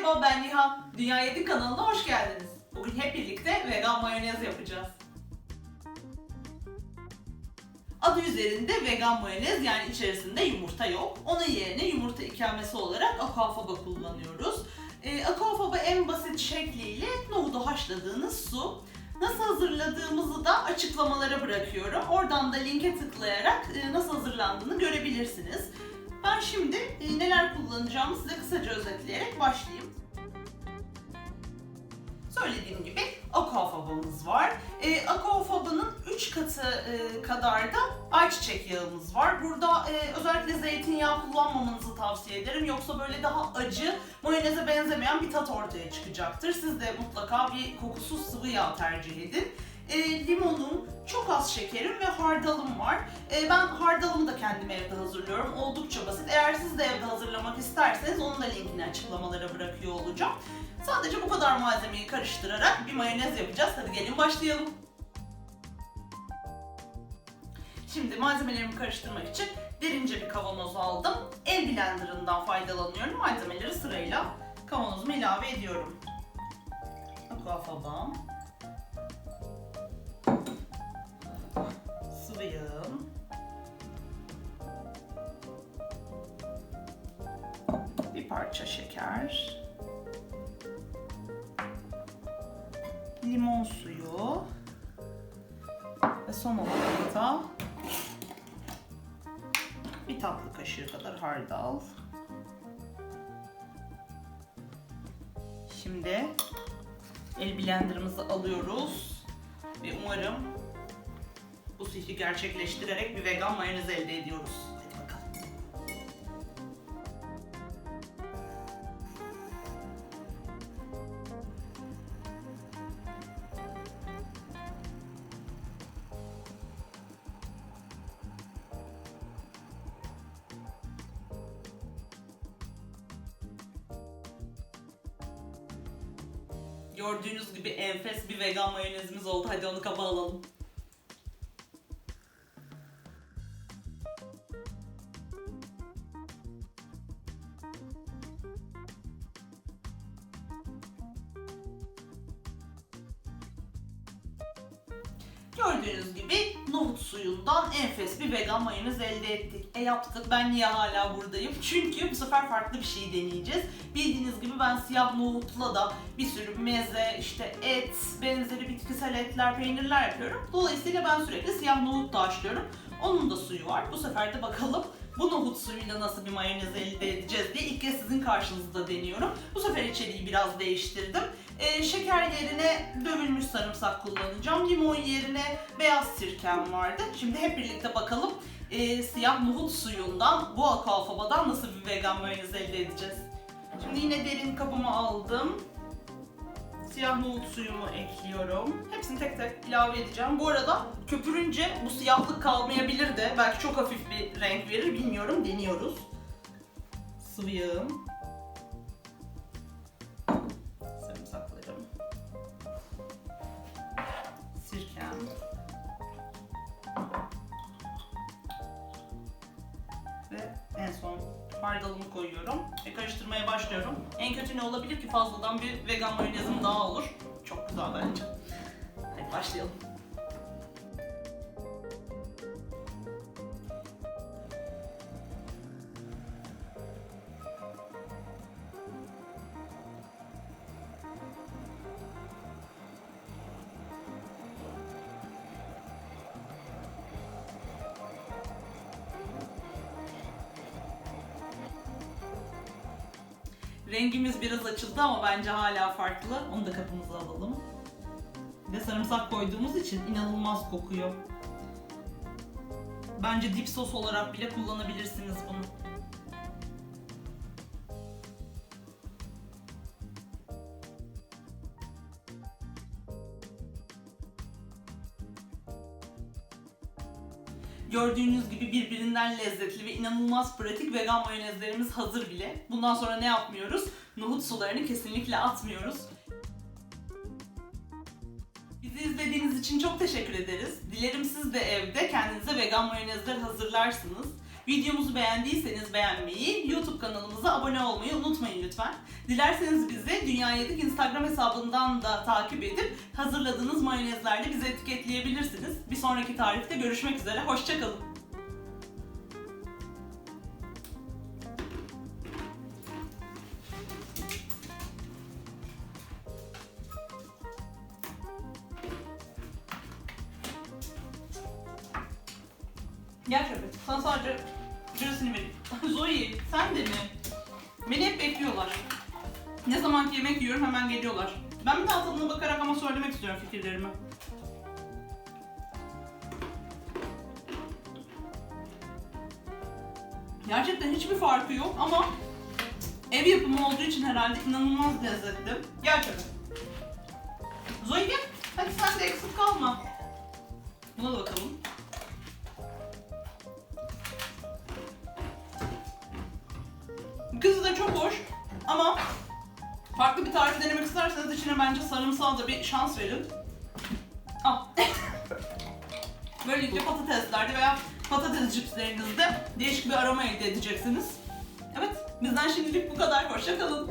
Merhaba ben Nihan. Dünya Yedi kanalına hoş geldiniz. Bugün hep birlikte vegan mayonez yapacağız. Adı üzerinde vegan mayonez yani içerisinde yumurta yok. Onun yerine yumurta ikamesi olarak aquafaba kullanıyoruz. Ee, aquafaba en basit şekliyle nohudu haşladığınız su. Nasıl hazırladığımızı da açıklamalara bırakıyorum. Oradan da linke tıklayarak e, nasıl hazırlandığını görebilirsiniz. Ben şimdi e, neler kullanacağımı size kısaca özetleyerek başlayayım. Söylediğim gibi aquafabamız var. E, aquafabanın 3 katı e, kadar da ayçiçek yağımız var. Burada e, özellikle zeytinyağı kullanmamanızı tavsiye ederim. Yoksa böyle daha acı, mayoneze benzemeyen bir tat ortaya çıkacaktır. Siz de mutlaka bir kokusuz sıvı yağ tercih edin. E, limonum, çok az şekerim ve hardalım var. E, ben hardalımı da kendim evde hazırlıyorum. Oldukça basit. Eğer siz de evde hazırlamak isterseniz onun da linkini açıklamalara bırakıyor olacağım. Sadece bu kadar malzemeyi karıştırarak bir mayonez yapacağız. Hadi gelin başlayalım. Şimdi malzemelerimi karıştırmak için derince bir kavanoz aldım. El blenderından faydalanıyorum. Malzemeleri sırayla kavanozuma ilave ediyorum. Aquafabam. Parça şeker. limon suyu ve son olarak da bir tatlı kaşığı kadar hardal. Şimdi el blenderımızı alıyoruz ve umarım bu sihri gerçekleştirerek bir vegan mayonez elde ediyoruz. Gördüğünüz gibi enfes bir vegan mayonezimiz oldu. Hadi onu kaba alalım. Gördüğünüz gibi nohut suyundan enfes bir vegan mayonez elde ettik. E yaptık. Ben niye hala buradayım? Çünkü bu sefer farklı bir şey deneyeceğiz. Bildiğiniz gibi ben siyah nohutla da bir sürü meze, işte et, benzeri bitkisel etler, peynirler yapıyorum. Dolayısıyla ben sürekli siyah nohut da haşlıyorum. Onun da suyu var. Bu sefer de bakalım bu nohut suyuyla nasıl bir mayonez elde edeceğiz diye ilk kez sizin karşınızda deniyorum. Bu sefer içeriği biraz değiştirdim. Ee, şeker yerine dövülmüş sarımsak kullanacağım. Limon yerine beyaz sirkem vardı. Şimdi hep birlikte bakalım e, siyah nohut suyundan bu aquafabadan nasıl bir vegan mayonez elde edeceğiz. Şimdi yine derin kabıma aldım. Siyah nohut suyumu ekliyorum. Hepsini tek tek ilave edeceğim. Bu arada köpürünce bu siyahlık kalmayabilir de. Belki çok hafif bir renk verir bilmiyorum. Deniyoruz. Sıvı yağım. Hardalımı koyuyorum ve karıştırmaya başlıyorum. En kötü ne olabilir ki fazladan bir vegan mayonezim daha olur. Çok güzel bence. Hadi başlayalım. Rengimiz biraz açıldı ama bence hala farklı. Onu da kapımıza alalım. De sarımsak koyduğumuz için inanılmaz kokuyor. Bence dip sos olarak bile kullanabilirsiniz bunu. Gördüğünüz gibi birbirinden lezzetli ve inanılmaz pratik vegan mayonezlerimiz hazır bile. Bundan sonra ne yapmıyoruz? Nohut sularını kesinlikle atmıyoruz. Bizi izlediğiniz için çok teşekkür ederiz. Dilerim siz de evde kendinize vegan mayonezler hazırlarsınız. Videomuzu beğendiyseniz beğenmeyi, YouTube kanalımıza abone olmayı unutmayın lütfen. Dilerseniz bizi Dünya Yedik Instagram hesabından da takip edip hazırladığınız mayonezlerle bizi etiketleyebilirsiniz. Bir sonraki tarifte görüşmek üzere, hoşçakalın. Şöyle. Sana sadece cırasını vereyim. Zoe sen de mi? Beni hep bekliyorlar. Ne zamanki yemek yiyorum hemen geliyorlar. Ben bir daha tadına bakarak ama söylemek istiyorum fikirlerimi. Gerçekten hiçbir farkı yok ama ev yapımı olduğu için herhalde inanılmaz lezzetli. Şöyle. Zoe gel. Hadi sen de eksik kalma. Buna da bakalım. Kızı da çok hoş ama farklı bir tarif denemek isterseniz içine bence sarımsağı da bir şans verin. Al. Böylelikle patateslerde veya patates cipslerinizde değişik bir aroma elde edeceksiniz. Evet, bizden şimdilik bu kadar. Hoşçakalın.